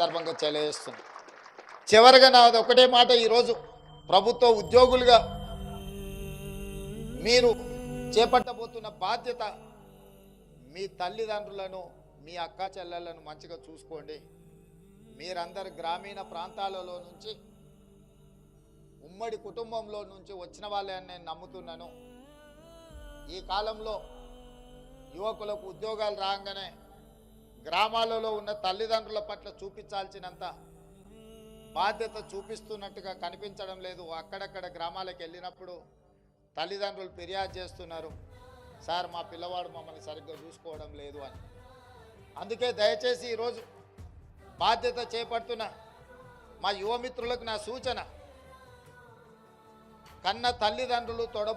సందర్భంగా తెలియజేస్తుంది చివరిగా నాది ఒకటే మాట ఈరోజు ప్రభుత్వ ఉద్యోగులుగా మీరు చేపట్టబోతున్న బాధ్యత మీ తల్లిదండ్రులను మీ అక్క చెల్లెళ్ళను మంచిగా చూసుకోండి. మీరందరు గ్రామీణ ప్రాంతాలలో నుంచి ఉమ్మడి కుటుంబంలో నుంచి వచ్చిన వాళ్ళే అని నేను నమ్ముతున్నాను. ఈ కాలంలో యువకులకు ఉద్యోగాలు రాగానే గ్రామాలలో ఉన్న తల్లిదండ్రుల పట్ల చూపించాల్సినంత బాధ్యత చూపిస్తున్నట్టుగా కనిపించడం లేదు. అక్కడక్కడ గ్రామాలకు వెళ్ళినప్పుడు తల్లిదండ్రులు ఫిర్యాదు చేస్తున్నారు. సార్ మా పిల్లవాడు మమ్మల్ని సరిగ్గా చూసుకోవడం లేదు అని. అందుకే దయచేసి ఈరోజు బాధ్యత చేపడుతున్న మా యువమిత్రులకు నా సూచన కన్న తల్లిదండ్రులు తొడ